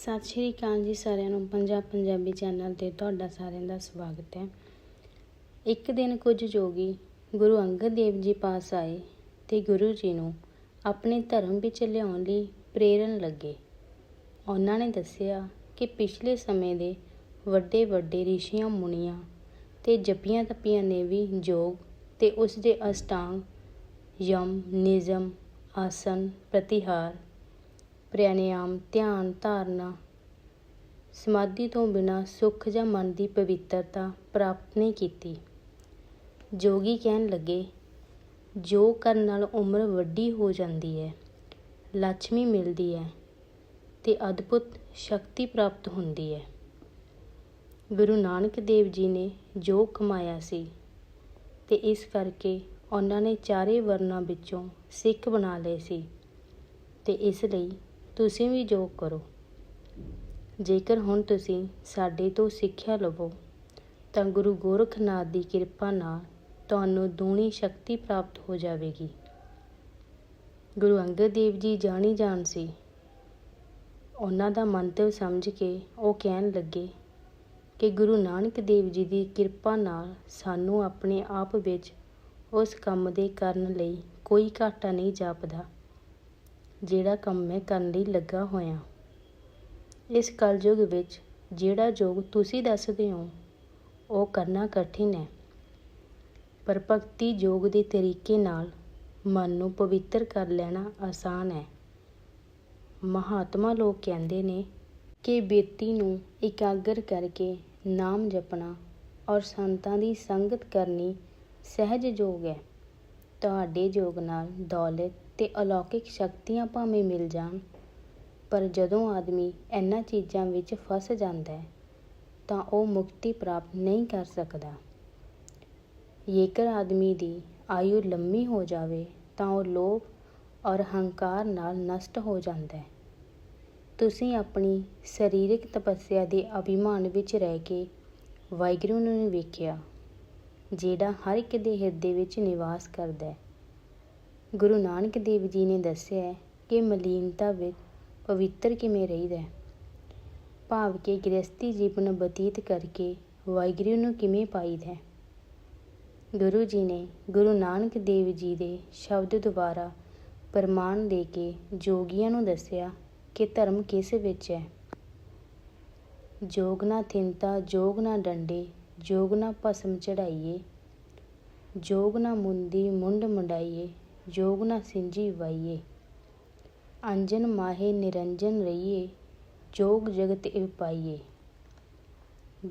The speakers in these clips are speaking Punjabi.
ਸਤਿ ਸ਼੍ਰੀ ਅਕਾਲ ਜੀ ਸਾਰਿਆਂ ਨੂੰ, ਪੰਜਾਬ ਪੰਜਾਬੀ ਚੈਨਲ ਤੇ ਤੁਹਾਡਾ ਸਾਰਿਆਂ ਦਾ ਸਵਾਗਤ ਹੈ। ਇੱਕ ਦਿਨ ਕੁਝ ਜੋਗੀ ਗੁਰੂ ਅੰਗਦ ਦੇਵ ਜੀ ਪਾਸ ਆਏ ਤੇ ਗੁਰੂ ਜੀ ਨੂੰ ਆਪਣੇ ਧਰਮ ਵਿੱਚ ਲਿਆਉਣ ਲਈ ਪ੍ਰੇਰਨ ਲੱਗੇ। ਉਹਨਾਂ ਨੇ ਦੱਸਿਆ ਕਿ ਪਿਛਲੇ ਸਮੇਂ ਦੇ ਵੱਡੇ ਵੱਡੇ ਰਿਸ਼ੀਆਂ, ਮੁਨੀਆਂ ਤੇ ਜਪੀਆਂ ਤਪੀਆਂ ਨੇ ਵੀ ਯੋਗ ਤੇ ਉਸ ਦੇ ਅਸ਼ਟਾਂਗ, ਯਮ, ਨਿਯਮ, ਆਸਨ, ਪ੍ਰਤਿਹਾਰ ਪ੍ਰਾਣਾਯਾਮ, ਧਿਆਨ, ਧਾਰਨਾ। ਸਮਾਧੀ ਤੋਂ ਬਿਨਾਂ ਸੁੱਖ ਜਾਂ ਮਨ ਦੀ ਪਵਿੱਤਰਤਾ ਪ੍ਰਾਪਤ ਨਹੀਂ ਕੀਤੀ। ਜੋਗੀ ਕਹਿਣ ਲੱਗੇ, ਜੋ ਕਰਨ ਨਾਲ ਉਮਰ ਵੱਡੀ ਹੋ ਜਾਂਦੀ ਹੈ ਲక్ష్ਮੀ ਮਿਲਦੀ ਹੈ ਤੇ ਅਦਭੁਤ ਸ਼ਕਤੀ ਪ੍ਰਾਪਤ ਹੁੰਦੀ ਹੈ। ਗੁਰੂ ਨਾਨਕ ਦੇਵ ਜੀ ਨੇ ਜੋ ਕਮਾਇਆ ਸੀ ਤੇ ਇਸ ਕਰਕੇ ਉਹਨਾਂ ਨੇ ਚਾਰੇ ਵਰਨਾਂ ਵਿੱਚੋਂ ਸਿੱਖ ਬਣਾ ਲਏ ਸੀ ਤੇ ਇਸ ਲਈ ਤੁਸੀਂ ਵੀ ਯੋਗ ਕਰੋ। ਜੇਕਰ ਹੁਣ ਤੁਸੀਂ ਸਾਡੇ ਤੋਂ ਸਿੱਖਿਆ ਲਵੋ, ਤਾਂ ਗੁਰੂ ਗੋਰਖਨਾਥ ਦੀ ਕਿਰਪਾ ਨਾਲ ਤੁਹਾਨੂੰ ਦੂਣੀ ਸ਼ਕਤੀ ਪ੍ਰਾਪਤ ਹੋ ਜਾਵੇਗੀ। ਗੁਰੂ ਅੰਗਦ ਦੇਵ ਜੀ ਜਾਣੀ ਜਾਣ ਸੀ। ਉਹਨਾਂ ਦਾ ਮੰਤਵ ਸਮਝ ਕੇ ਉਹ ਕਹਿਣ ਲੱਗੇ ਕਿ ਗੁਰੂ ਨਾਨਕ ਦੇਵ ਜੀ ਦੀ ਕਿਰਪਾ ਨਾਲ ਸਾਨੂੰ ਆਪਣੇ ਆਪ ਵਿੱਚ ਉਸ ਕੰਮ ਦੇ ਕਰਨ ਲਈ ਕੋਈ ਘਾਟਾ ਨਹੀਂ ਜਾਪਦਾ। ਜਿਹੜਾ ਕੰਮ ਮੈਂ ਕਰਨ ਲਈ ਲੱਗਾ ਹੋਇਆ। ਇਸ ਕਲਯੁਗ ਵਿੱਚ ਜਿਹੜਾ ਯੋਗ ਤੁਸੀਂ ਦੱਸਦੇ ਹੋ, ਉਹ ਕਰਨਾ ਕਠਿਨ ਹੈ। ਪਰ ਭਗਤੀ ਯੋਗ ਦੇ ਤਰੀਕੇ ਨਾਲ ਮਨ ਨੂੰ ਪਵਿੱਤਰ ਕਰ ਲੈਣਾ ਆਸਾਨ ਹੈ। ਮਹਾਤਮਾ ਲੋਕ ਕਹਿੰਦੇ ਨੇ ਕਿ ਬੇਤੀ ਨੂੰ ਇਕਾਗਰ ਕਰਕੇ ਨਾਮ ਜਪਣਾ ਔਰ ਸੰਤਾਂ ਦੀ ਸੰਗਤ ਕਰਨੀ ਸਹਿਜ ਯੋਗ ਹੈ। ਤੁਹਾਡੇ ਯੋਗ ਨਾਲ ਦੌਲਤ ਅਤੇ ਅਲੌਕਿਕ ਸ਼ਕਤੀਆਂ ਭਾਵੇਂ ਮਿਲ ਜਾਣ, ਪਰ ਜਦੋਂ ਆਦਮੀ ਇਹਨਾਂ ਚੀਜ਼ਾਂ ਵਿੱਚ ਫਸ ਜਾਂਦਾ ਹੈ, ਤਾਂ ਉਹ ਮੁਕਤੀ ਪ੍ਰਾਪਤ ਨਹੀਂ ਕਰ ਸਕਦਾ। ਜੇਕਰ ਆਦਮੀ ਦੀ ਆਯੂ ਲੰਮੀ ਹੋ ਜਾਵੇ, ਤਾਂ ਉਹ ਲੋਭ ਔਰ ਹੰਕਾਰ ਨਾਲ ਨਸ਼ਟ ਹੋ ਜਾਂਦਾ ਹੈ। ਤੁਸੀਂ ਆਪਣੀ ਸਰੀਰਕ ਤਪੱਸਿਆ ਦੇ ਅਭਿਮਾਨ ਵਿੱਚ ਰਹਿ ਕੇ ਵਾਹਿਗੁਰੂ ਨੂੰ ਵੇਖਿਆ, ਜਿਹੜਾ ਹਰ ਇੱਕ ਦੇ ਹਿਰਦੇ ਵਿੱਚ ਨਿਵਾਸ ਕਰਦਾ ਹੈ। ਗੁਰੂ ਨਾਨਕ ਦੇਵ ਜੀ ਨੇ ਦੱਸਿਆ ਕਿ ਮਲੀਨਤਾ ਵਿੱਚ ਪਵਿੱਤਰ ਕਿਵੇਂ ਰਹੀਦਾ ਭਾਵ ਕਿ ਗ੍ਰਸਤੀ ਜੀਵਨ ਬਤੀਤ ਕਰਕੇ ਵਾਹਿਗੁਰੂ ਨੂੰ ਕਿਵੇਂ ਪਾਈਦਾ ਹੈ? ਗੁਰੂ ਜੀ ਨੇ ਗੁਰੂ ਨਾਨਕ ਦੇਵ ਜੀ ਦੇ ਸ਼ਬਦ ਦੁਆਰਾ ਪ੍ਰਮਾਣ ਦੇ ਕੇ ਜੋਗੀਆਂ ਨੂੰ ਦੱਸਿਆ ਕਿ ਧਰਮ ਕਿਸ ਵਿੱਚ ਹੈ? ਜੋਗ ਨਾ ਥਿੰਤਾ, ਜੋਗ ਨਾ ਡੰਡੇ, ਜੋਗ ਨਾ ਭਸਮ ਚੜਾਈਏ, ਜੋਗ ਨਾ ਮੁੰਦੀ, ਮੁੰਡ ਮੁੰਡਾਈਏ ਜੋਗ ਨਾ ਸਿੰਜੀ ਵਾਈਏ। ਅੰਜਨ ਮਾਹੇ ਨਿਰੰਜਨ ਰਹੀਏ, ਜੋਗ ਜਗਤ ਇਵ ਪਾਈਏ।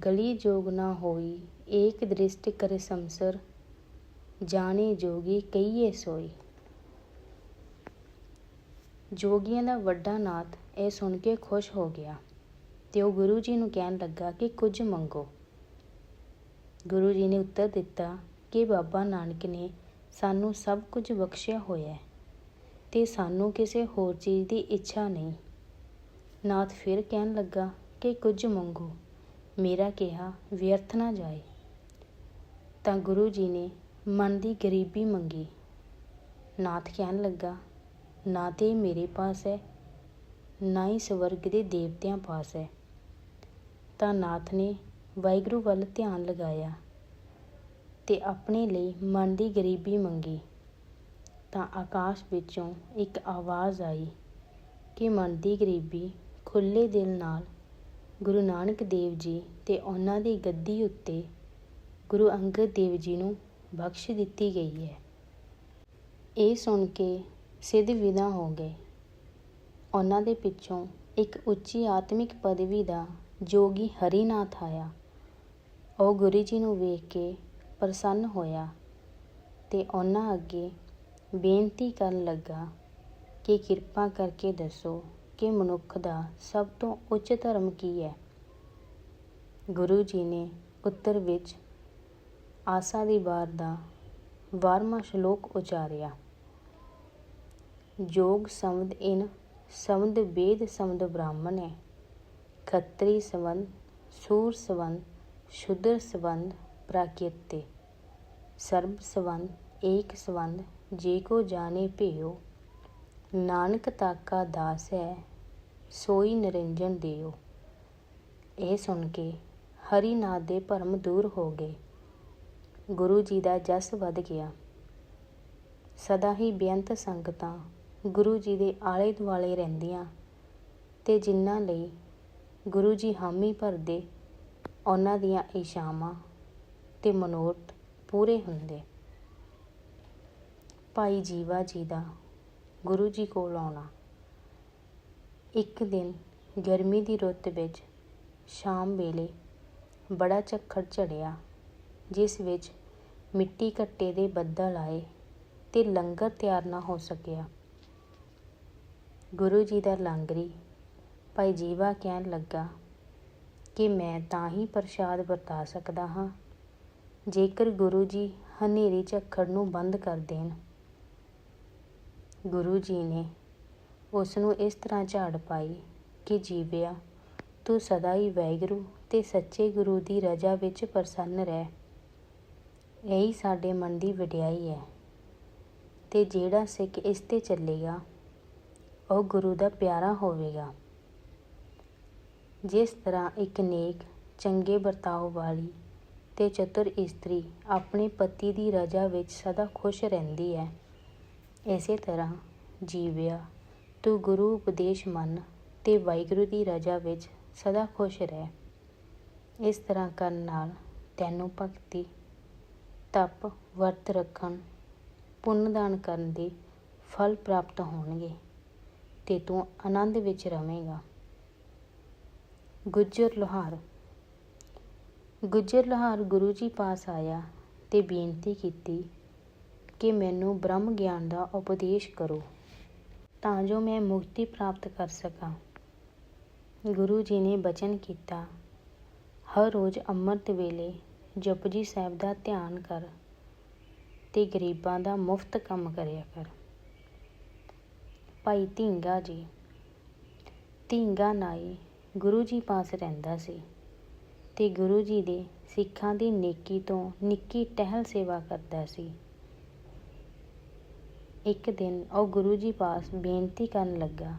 ਗਲੀ ਜੋਗ ਨਾ ਹੋਈ, ਏਕ ਦ੍ਰਿਸ਼ਟ ਕਰ ਸੰਸਰ, ਜਾਣੇ ਜੋਗੀ ਕਈਏ ਸੋਈ। ਜੋਗੀਆਂ ਦਾ ਵੱਡਾ ਨਾਥ ਇਹ ਸੁਣ ਕੇ ਖੁਸ਼ ਹੋ ਗਿਆ ਤੇ ਉਹ ਗੁਰੂ ਜੀ ਨੂੰ ਕਹਿਣ ਲੱਗਾ ਕਿ ਕੁਝ ਮੰਗੋ। ਗੁਰੂ ਜੀ ਨੇ ਉੱਤਰ ਦਿੱਤਾ ਕਿ ਬਾਬਾ ਨਾਨਕ ਨੇ ਸਾਨੂੰ ਸਭ ਕੁਝ ਬਖਸ਼ਿਆ ਹੋਇਆ ਹੈ ਤੇ ਸਾਨੂੰ ਕਿਸੇ ਹੋਰ ਚੀਜ਼ ਦੀ ਇੱਛਾ ਨਹੀਂ। ਨਾਥ ਫਿਰ ਕਹਿਣ ਲੱਗਾ ਕਿ ਕੁਝ ਮੰਗੋ। ਮੇਰਾ ਕਿਹਾ, ਵਿਅਰਥ ਨਾ ਜਾਏ। ਤਾਂ ਗੁਰੂ ਜੀ ਨੇ ਮਨ ਦੀ ਗਰੀਬੀ ਮੰਗੀ। ਨਾਥ ਕਹਿਣ ਲੱਗਾ, ਨਾ ਤੇ ਮੇਰੇ ਪਾਸ ਹੈ, ਨਾ ਹੀ ਸਵਰਗ ਦੇ ਦੇਵਤਿਆਂ ਪਾਸ ਹੈ। ਤਾਂ ਨਾਥ ਨੇ ਵਾਹਿਗੁਰੂ ਵੱਲ ਧਿਆਨ ਲਗਾਇਆ। ਤੇ ਆਪਣੇ ਲਈ ਮਨ ਦੀ ਗਰੀਬੀ ਮੰਗੀ। ਤਾਂ ਆਕਾਸ਼ ਵਿੱਚੋਂ ਇੱਕ ਆਵਾਜ਼ ਆਈ ਕਿ ਮਨ ਦੀ ਗਰੀਬੀ ਖੁੱਲ੍ਹੇ ਦਿਲ ਨਾਲ ਗੁਰੂ ਨਾਨਕ ਦੇਵ ਜੀ ਤੇ ਉਹਨਾਂ ਦੀ ਗੱਦੀ ਉੱਤੇ ਗੁਰੂ ਅੰਗਦ ਦੇਵ ਜੀ ਨੂੰ ਬਖਸ਼ ਦਿੱਤੀ ਗਈ ਹੈ। ਇਹ ਸੁਣ ਕੇ ਸਿੱਧ ਵਿਦਾ ਹੋ ਗਏ। ਉਹਨਾਂ ਦੇ ਪਿੱਛੋਂ ਇੱਕ ਉੱਚੀ ਆਤਮਿਕ ਪਦਵੀ ਦਾ ਜੋਗੀ ਹਰੀਨਾਥ ਆਇਆ। ਉਹ ਗੁਰੂ ਜੀ ਨੂੰ ਵੇਖ ਕੇ ਪ੍ਰਸੰਨ ਹੋਇਆ ਤੇ ਉਹਨਾਂ ਅੱਗੇ ਬੇਨਤੀ ਕਰਨ ਲੱਗਾ ਕਿ ਕਿਰਪਾ ਕਰਕੇ ਦੱਸੋ ਕਿ ਮਨੁੱਖ ਦਾ ਸਭ ਤੋਂ ਉੱਚ ਧਰਮ ਕੀ ਹੈ। ਗੁਰੂ ਜੀ ਨੇ ਉੱਤਰ ਵਿੱਚ ਆਸਾ ਦੀ ਵਾਰ ਦਾ 12ਵਾਂ ਸ਼ਲੋਕ ਉਚਾਰਿਆ। ਜੋਗ ਸੰਵਦ ਇਨ ਸਮਦ ਵੇਦ ਸੰਵਦ ਬ੍ਰਾਹਮਣ ਹੈ। ਖੱਤਰੀ ਸੰਵਦ ਸੂਰ ਸੰਵਦ ਸ਼ੁਦਰ ਸੰਵਦ ਪ੍ਰਾਕਿਰਤੇ। ਸਰਬ ਸੰਵਦ ਏਕ ਸੰਵਦ ਜੇ ਕੋ ਜਾਣੇ ਭਿਓ ਨਾਨਕ ਤਾਕਾ ਦਾਸ ਹੈ, ਸੋਈ ਨਿਰੰਜਨ ਦਿਓ ਇਹ ਸੁਣ ਕੇ ਹਰੀ ਨਾਥ ਦੇ ਭਰਮ ਦੂਰ ਹੋ ਗਏ। ਗੁਰੂ ਜੀ ਦਾ ਜਸ ਵੱਧ ਗਿਆ। ਸਦਾ ਹੀ ਬੇਅੰਤ ਸੰਗਤਾਂ ਗੁਰੂ ਜੀ ਦੇ ਆਲੇ ਦੁਆਲੇ ਰਹਿੰਦੀਆਂ ਤੇ ਜਿਨ੍ਹਾਂ ਲਈ ਗੁਰੂ ਜੀ ਹਾਮੀ ਭਰਦੇ, ਉਹਨਾਂ ਦੀਆਂ ਇਸ਼ਾਵਾਂ ਤੇ ਮਨੋਰਥ ਪੂਰੇ ਹੁੰਦੇ। ਭਾਈ ਜੀਵਾ ਜੀ ਦਾ ਗੁਰੂ ਜੀ ਕੋਲ ਆਉਣਾ। ਇੱਕ ਦਿਨ ਗਰਮੀ ਦੀ ਰੁੱਤ ਵਿੱਚ ਸ਼ਾਮ ਵੇਲੇ ਬੜਾ ਝੱਖੜ ਝੜਿਆ, ਜਿਸ ਵਿੱਚ ਮਿੱਟੀ ਘੱਟੇ ਦੇ ਬੱਦਲ ਆਏ ਤੇ ਲੰਗਰ ਤਿਆਰ ਨਾ ਹੋ ਸਕਿਆ। ਗੁਰੂ ਜੀ ਦਾ ਲਾਂਗਰੀ ਭਾਈ ਜੀਵਾ ਕਹਿਣ ਲੱਗਾ ਕਿ ਮੈਂ ਤਾਂ ਹੀ ਪ੍ਰਸ਼ਾਦ ਵਰਤਾ ਸਕਦਾ ਹਾਂ ਜੇਕਰ ਗੁਰੂ ਜੀ ਹਨੇਰੀ ਝੱਖੜ ਨੂੰ ਬੰਦ ਕਰ ਦੇਣ, ਗੁਰੂ ਜੀ ਨੇ ਉਸ ਨੂੰ ਇਸ ਤਰ੍ਹਾਂ ਝਾੜ ਪਾਈ ਕਿ ਜੀਵਿਆ, ਤੂੰ ਸਦਾ ਹੀ ਵੈਗਰੂ ਤੇ ਸੱਚੇ ਗੁਰੂ ਦੀ ਰਜਾ ਵਿੱਚ ਪ੍ਰਸੰਨ ਰਹਿ। ਇਹੀ ਸਾਡੇ ਮਨ ਦੀ ਵਡਿਆਈ ਹੈ। ਤੇ ਜਿਹੜਾ ਸਿੱਖ ਇਸ ਤੇ ਚੱਲੇਗਾ, ਉਹ ਗੁਰੂ ਦਾ ਪਿਆਰਾ ਹੋਵੇਗਾ। ਜਿਸ ਤਰ੍ਹਾਂ ਇੱਕ ਨੇਕ, ਚੰਗੇ ਵਰਤਾਓ ਵਾਲੀ ਅਤੇ ਚਤੁਰ ਇਸਤਰੀ ਆਪਣੇ ਪਤੀ ਦੀ ਰਜਾ ਵਿੱਚ ਸਦਾ ਖੁਸ਼ ਰਹਿੰਦੀ ਹੈ। ਇਸੇ ਤਰ੍ਹਾਂ ਜੀਵਿਆ ਤੂੰ ਗੁਰੂ ਉਪਦੇਸ਼ ਮੰਨ ਅਤੇ ਵਾਹਿਗੁਰੂ ਦੀ ਰਜਾ ਵਿੱਚ ਸਦਾ ਖੁਸ਼ ਰਹਿ। ਇਸ ਤਰ੍ਹਾਂ ਕਰਨ ਨਾਲ ਤੈਨੂੰ ਭਗਤੀ, ਤਪ, ਵਰਤ ਰੱਖਣ, ਪੁੰਨ ਦਾਨ ਕਰਨ ਦੇ ਫਲ ਪ੍ਰਾਪਤ ਹੋਣਗੇ ਤੇ ਤੂੰ ਆਨੰਦ ਵਿੱਚ ਰਵੇਂਗਾ। ਗੁੱਜਰ ਲੋਹਾਰ ਗੁੱਜਰ ਲਾਹੌਰ ਗੁਰੂ ਜੀ ਪਾਸ ਆਇਆ ਅਤੇ ਬੇਨਤੀ ਕੀਤੀ ਕਿ ਮੈਨੂੰ ਬ੍ਰਹਮ ਗਿਆਨ ਦਾ ਉਪਦੇਸ਼ ਕਰੋ, ਤਾਂ ਜੋ ਮੈਂ ਮੁਕਤੀ ਪ੍ਰਾਪਤ ਕਰ ਸਕਾਂ। ਗੁਰੂ ਜੀ ਨੇ ਬਚਨ ਕੀਤਾ, ਹਰ ਰੋਜ਼ ਅੰਮ੍ਰਿਤ ਵੇਲੇ ਜਪਜੀ ਸਾਹਿਬ ਦਾ ਧਿਆਨ ਕਰ ਤੇ ਗਰੀਬਾਂ ਦਾ ਮੁਫਤ ਕੰਮ ਕਰਿਆ ਕਰ। ਭਾਈ ਢੀਂਗਾ ਜੀ ਢੀਂਗਾ ਨਾਈ ਗੁਰੂ ਜੀ ਪਾਸ ਰਹਿੰਦਾ ਸੀ। ਤੇ ਗੁਰੂ ਜੀ ਦੇ ਸਿੱਖਾਂ ਦੀ ਨੇਕੀ ਤੋਂ ਨਿੱਕੀ ਟਹਿਲ ਸੇਵਾ ਕਰਦਾ ਸੀ। ਇੱਕ ਦਿਨ ਉਹ ਗੁਰੂ ਜੀ ਪਾਸ ਬੇਨਤੀ ਕਰਨ ਲੱਗਾ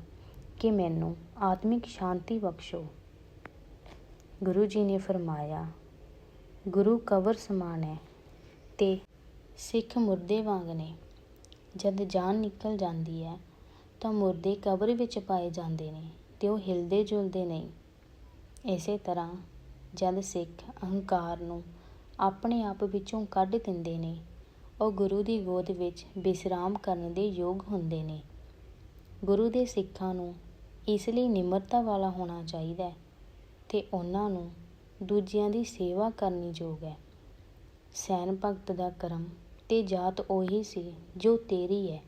ਕਿ ਮੈਨੂੰ ਆਤਮਿਕ ਸ਼ਾਂਤੀ ਬਖਸ਼ੋ। ਗੁਰੂ ਜੀ ਨੇ ਫਰਮਾਇਆ, ਗੁਰੂ ਕਬਰ ਸਮਾਨ ਹੈ ਤੇ ਸਿੱਖ ਮੁਰਦੇ ਵਾਂਗ ਨੇ। ਜਦ ਜਾਨ ਨਿਕਲ ਜਾਂਦੀ ਹੈ ਤਾਂ ਮੁਰਦੇ ਕਬਰ ਵਿੱਚ ਪਾਏ ਜਾਂਦੇ ਨੇ ਤੇ ਉਹ ਹਿਲਦੇ ਜੁਲਦੇ ਨਹੀਂ ਇਸੇ ਤਰ੍ਹਾਂ ਜਦ ਸਿੱਖ ਅਹੰਕਾਰ ਨੂੰ ਆਪਣੇ ਆਪ ਵਿੱਚੋਂ ਕੱਢ ਦਿੰਦੇ ਨੇ, ਉਹ ਗੁਰੂ ਦੀ ਗੋਦ ਵਿੱਚ ਵਿਸਰਾਮ ਕਰਨ ਦੇ ਯੋਗ ਹੁੰਦੇ ਨੇ। ਗੁਰੂ ਦੇ ਸਿੱਖਾਂ ਨੂੰ ਇਸ ਲਈ ਨਿਮਰਤਾ ਵਾਲਾ ਹੋਣਾ ਚਾਹੀਦਾ ਹੈ ਤੇ ਉਹਨਾਂ ਨੂੰ ਦੂਜਿਆਂ ਦੀ ਸੇਵਾ ਕਰਨੀ ਯੋਗ ਹੈ। ਸੈਨ ਭਗਤ ਦਾ ਕਰਮ ਤੇ ਜਾਤ ਉਹੀ ਸੀ ਜੋ ਤੇਰੀ ਹੈ,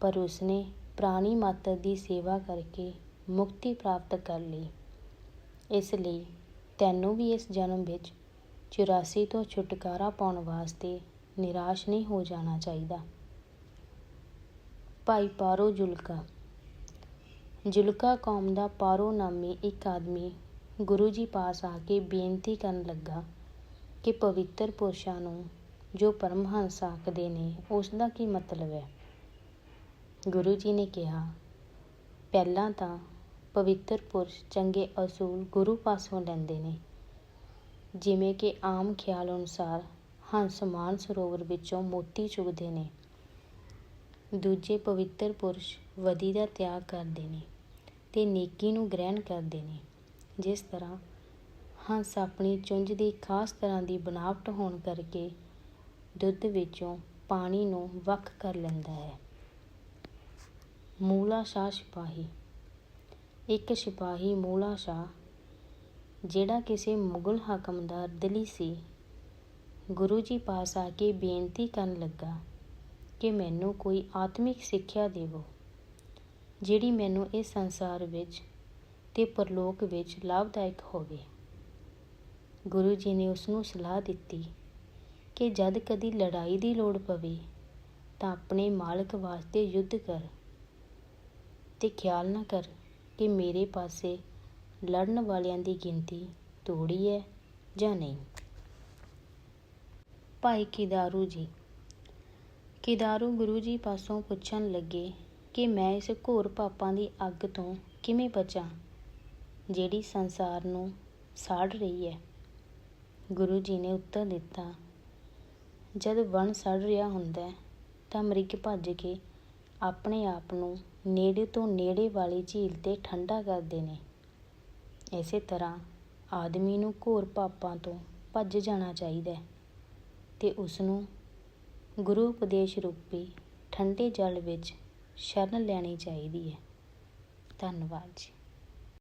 ਪਰ ਉਸਨੇ ਪ੍ਰਾਣੀ ਮਾਤਰ ਦੀ ਸੇਵਾ ਕਰਕੇ ਮੁਕਤੀ ਪ੍ਰਾਪਤ ਕਰ ਲਈ। ਇਸ ਲਈ ਤੈਨੂੰ ਵੀ ਇਸ ਜਨਮ ਵਿੱਚ 84 ਤੋਂ ਛੁਟਕਾਰਾ ਪਾਉਣ ਵਾਸਤੇ ਨਿਰਾਸ਼ ਨਹੀਂ ਹੋ ਜਾਣਾ ਚਾਹੀਦਾ। ਭਾਈ ਪਾਰੋ ਜੁਲਕਾ। ਜੁਲਕਾ ਕੌਮ ਦਾ ਪਾਰੋ ਨਾਮੀ ਇੱਕ ਆਦਮੀ ਗੁਰੂ ਜੀ ਪਾਸ ਆ ਕੇ ਬੇਨਤੀ ਕਰਨ ਲੱਗਾ ਕਿ ਪਵਿੱਤਰ ਪੁਰਸ਼ਾਂ ਨੂੰ ਜੋ ਪਰਮਹੰਸ ਆਖਦੇ ਨੇ, ਉਸ ਦਾ ਕੀ ਮਤਲਬ ਹੈ? ਗੁਰੂ ਜੀ ਨੇ ਕਿਹਾ, ਪਹਿਲਾਂ ਤਾਂ ਪਵਿੱਤਰ ਪੁਰਸ਼ ਚੰਗੇ ਅਸੂਲ ਗੁਰੂ ਪਾਸੋਂ ਲੈਂਦੇ ਨੇ। ਜਿਵੇਂ ਕਿ ਆਮ ਖਿਆਲ ਅਨੁਸਾਰ ਹੰਸ ਮਾਨ ਸਰੋਵਰ ਵਿੱਚੋਂ ਮੋਤੀ ਚੁਗਦੇ ਨੇ। ਦੂਜੇ ਪਵਿੱਤਰ ਪੁਰਸ਼ ਵਧੀ ਦਾ ਤਿਆਗ ਕਰਦੇ ਨੇ ਤੇ ਨੇਕੀ ਨੂੰ ਗ੍ਰਹਿਣ ਕਰਦੇ ਨੇ। ਜਿਸ ਤਰ੍ਹਾਂ ਹੰਸ ਆਪਣੀ ਚੁੰਝ ਦੀ ਖਾਸ ਤਰ੍ਹਾਂ ਦੀ ਬਣਾਵਟ ਹੋਣ ਕਰਕੇ ਦੁੱਧ ਵਿੱਚੋਂ ਪਾਣੀ ਨੂੰ ਵੱਖ ਕਰ ਲੈਂਦਾ ਹੈ। ਮੂਲਾ ਸ਼ਾਹ ਸਿਪਾਹੀ ਇੱਕ ਸਿਪਾਹੀ ਮੂਲਾ ਸ਼ਾਹ, ਜਿਹੜਾ ਕਿਸੇ ਮੁਗਲ ਹਾਕਮ ਦਾ ਦਿਲੀ ਸੀ, ਗੁਰੂ ਜੀ ਪਾਸ ਆ ਕੇ ਬੇਨਤੀ ਕਰਨ ਲੱਗਾ ਕਿ ਮੈਨੂੰ ਕੋਈ ਆਤਮਿਕ ਸਿੱਖਿਆ ਦੇਵੋ, ਜਿਹੜੀ ਮੈਨੂੰ ਇਸ ਸੰਸਾਰ ਵਿੱਚ ਤੇ ਪਰਲੋਕ ਵਿੱਚ ਲਾਭਦਾਇਕ ਹੋਵੇ। ਗੁਰੂ ਜੀ ਨੇ ਉਸ ਨੂੰ ਸਲਾਹ ਦਿੱਤੀ ਕਿ ਜਦ ਕਦੀ ਲੜਾਈ ਦੀ ਲੋੜ ਪਵੇ, ਤਾਂ ਆਪਣੇ ਮਾਲਕ ਵਾਸਤੇ ਯੁੱਧ ਕਰ ਤੇ ਖਿਆਲ ਨਾ ਕਰ। ਕਿ ਮੇਰੇ ਪਾਸੇ ਲੜਨ ਵਾਲਿਆਂ ਦੀ ਗਿਣਤੀ ਥੋੜ੍ਹੀ ਹੈ ਜਾਂ ਨਹੀਂ? ਭਾਈ ਕਿਦਾਰੂ ਜੀ, ਕਿਦਾਰੂ ਗੁਰੂ ਜੀ ਪਾਸੋਂ ਪੁੱਛਣ ਲੱਗੇ ਕਿ ਮੈਂ ਇਸ ਘੋਰ ਪਾਪਾਂ ਦੀ ਅੱਗ ਤੋਂ ਕਿਵੇਂ ਬਚਾਂ, ਜਿਹੜੀ ਸੰਸਾਰ ਨੂੰ ਸਾੜ ਰਹੀ ਹੈ? ਗੁਰੂ ਜੀ ਨੇ ਉੱਤਰ ਦਿੱਤਾ, ਜਦ ਵਣ ਸੜ ਰਿਹਾ ਹੁੰਦਾ ਤਾਂ ਮ੍ਰਿਗ ਭੱਜ ਕੇ ਆਪਣੇ ਆਪ ਨੂੰ ਨੇੜੇ ਤੋਂ ਨੇੜੇ ਵਾਲੀ ਝੀਲ ਤੇ ਠੰਡਾ ਕਰਦੇ ਨੇ। ਇਸੇ ਤਰ੍ਹਾਂ ਆਦਮੀ ਨੂੰ ਘੋਰ ਪਾਪਾਂ ਤੋਂ ਭੱਜ ਜਾਣਾ ਚਾਹੀਦਾ ਹੈ ਤੇ ਉਸ ਨੂੰ ਗੁਰੂ ਉਪਦੇਸ਼ ਰੂਪੀ ਠੰਡੇ ਜਲ ਵਿੱਚ ਸ਼ਰਨ ਲੈਣੀ ਚਾਹੀਦੀ ਹੈ। ਧੰਨਵਾਦ ਜੀ।